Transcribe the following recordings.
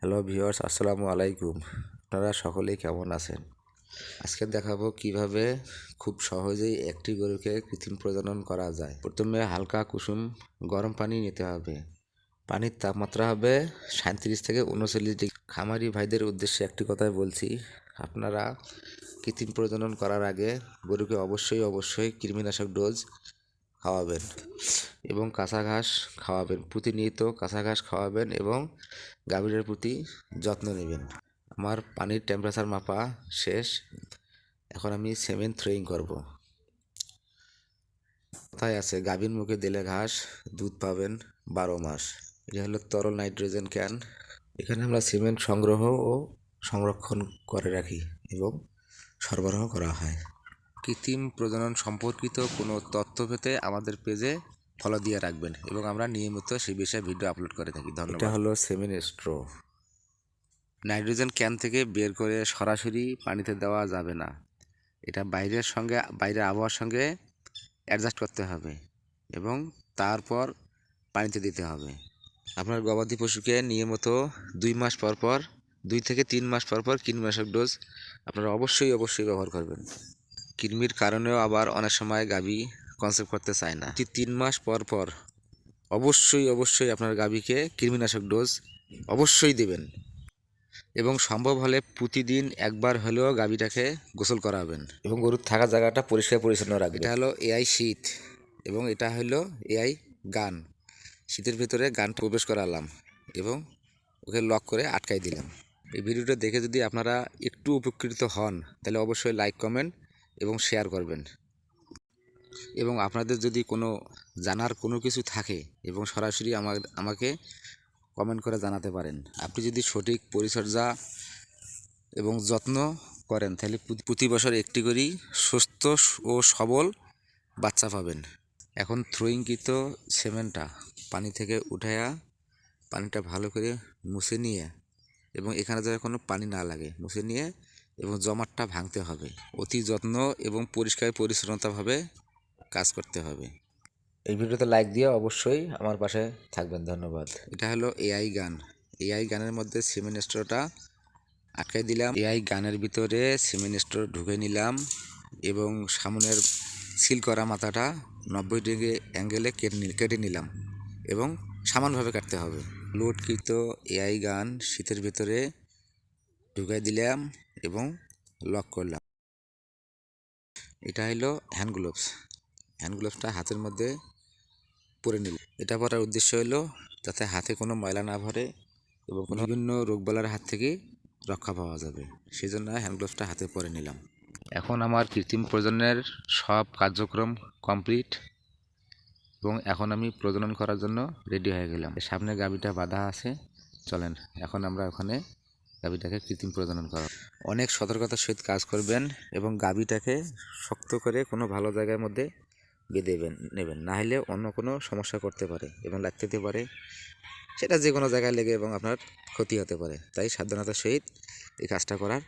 Hello viewers আসসালামু আলাইকুম। আপনারা সকলেই কেমন আছেন? আজকে দেখাবো কীভাবে খুব সহজেই একটি গরুকে কৃত্রিম প্রজনন করা যায়। প্রথমে হালকা কুসুম গরম পানি নিতে হবে। পানির তাপমাত্রা হবে সাঁত্রিশ থেকে উনচল্লিশ ডিগ্রি। খামারি ভাইদের উদ্দেশ্যে একটি কথাই বলছি, আপনারা কৃত্রিম প্রজনন করার আগে গরুকে অবশ্যই অবশ্যই কৃমিনাশক ডোজ খাওয়াবেন এবং কাঁচা ঘাস খাওয়াবেন। প্রতিনিয়ত কাঁচা ঘাস খাওয়াবেন এবং গাভীরের প্রতি যত্ন নেবেন। আমার পানির টেম্পারেচার মাপা শেষ। এখন আমি সেমেন থ্রোয়িং করব। কোথায় আছে? গাভীর মুখে দিলে ঘাস, দুধ পাবেন বারো মাস। এটা হলো তরল নাইট্রোজেন ক্যান এখানে আমরা সিমেন্ট সংগ্রহ ও সংরক্ষণ করে রাখি এবং সরবরাহ করা হয়। কৃত্রিম প্রজনন সম্পর্কিত কোনো তথ্য পেতে আমাদের পেজে ফলো দিয়ে রাখবেন এবং আমরা নিয়মিত সেই বিষয়ে ভিডিও আপলোড করে থাকি। ধন্যবাদ। এটা হলো সেমিন স্ট্রো নাইট্রোজেন ক্যান থেকে বের করে সরাসরি পানিতে দেওয়া যাবে না। এটা বাইরের সঙ্গে বাইরের আবহাওয়ার সঙ্গে অ্যাডজাস্ট করতে হবে এবং তারপর পানিতে দিতে হবে। আপনার গবাদি পশুকে নিয়মিত দুই মাস পর পর দুই থেকে তিন মাস পর পর কীটনাশক ডোজ আপনারা অবশ্যই অবশ্যই ব্যবহার করবেন। কৃমির কারণেও আবার অনেক সময় গাভী কনসেপ্ট করতে চায় না। তিন মাস পর পর অবশ্যই অবশ্যই আপনার গাভীকে কৃমিনাশক ডোজ অবশ্যই দেবেন এবং সম্ভব হলে প্রতিদিন একবার হলেও গাভীটাকে গোসল করাবেন এবং গরুর থাকার জায়গাটা পরিষ্কার পরিচ্ছন্ন রাখবেন। এটা হলো এআই শীত এবং এটা হলো এআই গান। শীতের ভিতরে গান প্রবেশ করালাম এবং ওকে লক করে আটকাই দিলাম। এই ভিডিওটা দেখে যদি আপনারা একটু উপকৃত হন, তাহলে অবশ্যই লাইক কমেন্ট এবং শেয়ার করবেন। এবং আপনাদের যদি কোনো জানার কোনো কিছু থাকে এবং সরাসরি আমার আমাকে কমেন্ট করে জানাতে পারেন। আপনি যদি সঠিক পরিচর্যা এবং যত্ন করেন, তাহলে প্রতি- বছর একটি করেই সুস্থ ও সবল বাচ্চা পাবেন। এখন থ্রোয়িংকৃত সেমেন্টটা পানি থেকে উঠায়া পানিটা ভালো করে মুছে নিয়ে এবং এখানে যাতে কোনো পানি না লাগে, মুছে নিয়ে এবং জমাটটা ভাঙতে হবে। অতি যত্ন এবং পরিষ্কার পরিচ্ছন্নতাভাবে কাজ করতে হবে। এই ভিডিওতে লাইক দিয়ে অবশ্যই আমার পাশে থাকবেন। ধন্যবাদ। এটা হলো এআই গান। এআই গানের মধ্যে সিমেন্ট স্টোরটা আটকাই দিলাম। এআই গানের ভিতরে সিমেন্ট স্টোর ঢুকে নিলাম এবং সামনের সিল করা মাথাটা নব্বই ডিগ্রি অ্যাঙ্গেলে কেটে কেটে নিলাম এবং সমানভাবে কাটতে হবে। লোডকৃত এআই গান শীতের ভিতরে ঢুকাই দিলাম এবং লক করলাম। এটা হলো হ্যান্ড গ্লোভস হ্যান্ড গ্লোভসটা হাতের মধ্যে পরে নিল এটা পরার উদ্দেশ্য হলো যাতে হাতে কোনো ময়লা না ভরে এবং কোনো বিভিন্ন রোগবালার হাত থেকে রক্ষা পাওয়া যাবে। সেই জন্য হ্যান্ড গ্লোভসটা হাতে পরে নিলাম। এখন আমার কৃত্রিম প্রজননের সব কার্যক্রম কমপ্লিট এবং এখন আমি প্রজনন করার জন্য রেডি হয়ে গেলাম। সামনে গাবিটা বাঁধা আছে। চলেন, এখন আমরা ওখানে গাবিটাকে কৃত্রিম প্রজনন করা। অনেক সতর্কতার সহিত কাজ করবেন এবং গাভীটাকে শক্ত করে কোনো ভালো জায়গার মধ্যে বেঁধেবেন নেবেন। না হলে অন্য কোনো সমস্যা করতে পারে এবং লাগতে পারে। সেটা যে কোনো জায়গায় লেগে এবং আপনার ক্ষতি হতে পারে। তাই সাবধানতার সহিত এই কাজটা করার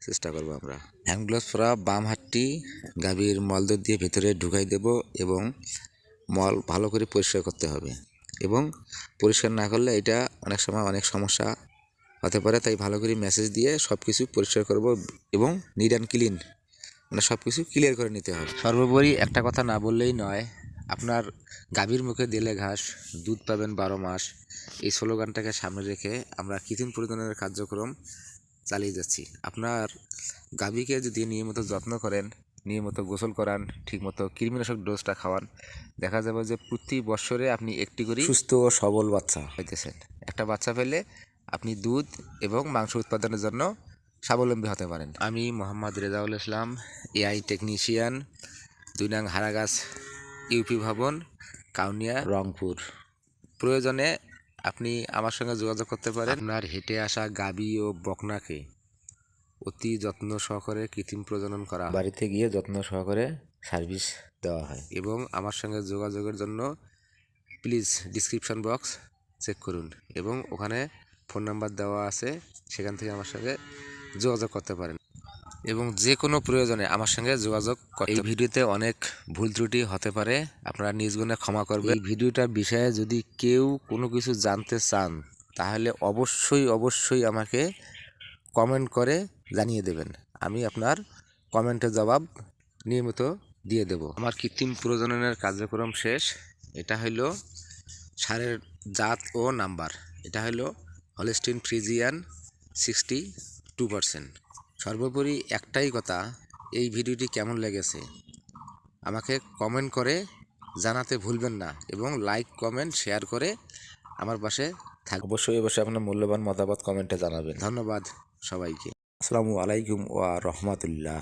চেষ্টা করব আমরা। হ্যান্ড গ্লোভস পরা বাম হাতটি গাভীর মলদর দিয়ে ভেতরে ঢুকাই দেব এবং মল ভালো করে পরিষ্কার করতে হবে। এবং পরিষ্কার না করলে এটা অনেক সময় অনেক সমস্যা হতে পারে তাই ভালো করে মেসেজ দিয়ে সব কিছু পরিষ্কার করব এবং নিট অ্যান্ড ক্লিন মানে সব কিছু ক্লিয়ার করে নিতে হবে। সর্বোপরি একটা কথা না বললেই নয় আপনার গাভীর মুখে দিলে ঘাস দুধ পাবেন বারো মাস এই স্লোগানটাকে সামনে রেখে আমরা কৃত্রিম প্রজননের কার্যক্রম চালিয়ে যাচ্ছি। আপনার গাভীকে যদি নিয়মিত যত্ন করেন নিয়মিত গোসল করান ঠিকমতো কৃমিনাশক ডোজটা খাওয়ান দেখা যাবে যে প্রতি বছরে আপনি একটি করে সুস্থ ও সবল বাচ্চা। পাইতেছেন একটা বাচ্চা পেলে আপনি দুধ এবং মাংস উৎপাদনের জন্য স্বাবলম্বী হতে পারেন। আমি মোহাম্মদ রেজাউল ইসলাম, এআই টেকনিশিয়ান, দুই নং হারাগাছ, ইউপি ভবন, কাউনিয়া, রংপুর। প্রয়োজনে আপনি আমার সঙ্গে যোগাযোগ করতে পারেন। আপনার হেঁটে আসা গাবি ও বকনাকে অতি যত্ন সহকারে কৃত্রিম প্রজনন করা বাড়িতে গিয়ে যত্ন সহকারে সার্ভিস দেওয়া হয় এবং আমার সঙ্গে যোগাযোগের জন্য প্লিজ ডিসক্রিপশন বক্স চেক করুন এবং ওখানে ফোন নাম্বার দেওয়া আছে সেখান থেকে আমার সঙ্গে যোগাযোগ করতে পারেন। এবং যে কোনো প্রয়োজনে আমার সঙ্গে যোগাযোগ করতে এই ভিডিওতে অনেক ভুল ত্রুটি হতে পারে আপনারা নিজ গুণে ক্ষমা করবেন। এই ভিডিওটার বিষয়ে যদি কেউ কোনো কিছু জানতে চান তাহলে অবশ্যই অবশ্যই আমাকে কমেন্ট করে জানিয়ে দেবেন। আমি আপনার কমেন্টের জবাব নিয়মিত দিয়ে দেব। আমার কৃত্রিম প্রজননের কার্যক্রম শেষ। এটা হলো সারের জাত ও নাম্বার। এটা হলো Holstein Friesian sixty two percent. সর্বোপরি একটাই কথা এই ভিডিওটি কেমন লেগেছে? আমাকে কমেন্ট করে জানাতে ভুলবেন না এবং লাইক কমেন্ট শেয়ার করে আমার পাশে থাক অবশ্যই অবশ্যই আপনার মূল্যবান মতামত কমেন্টে জানাবেন। ধন্যবাদ সবাইকে। আসসালামু আলাইকুম ওয়া রহমতুল্লাহ।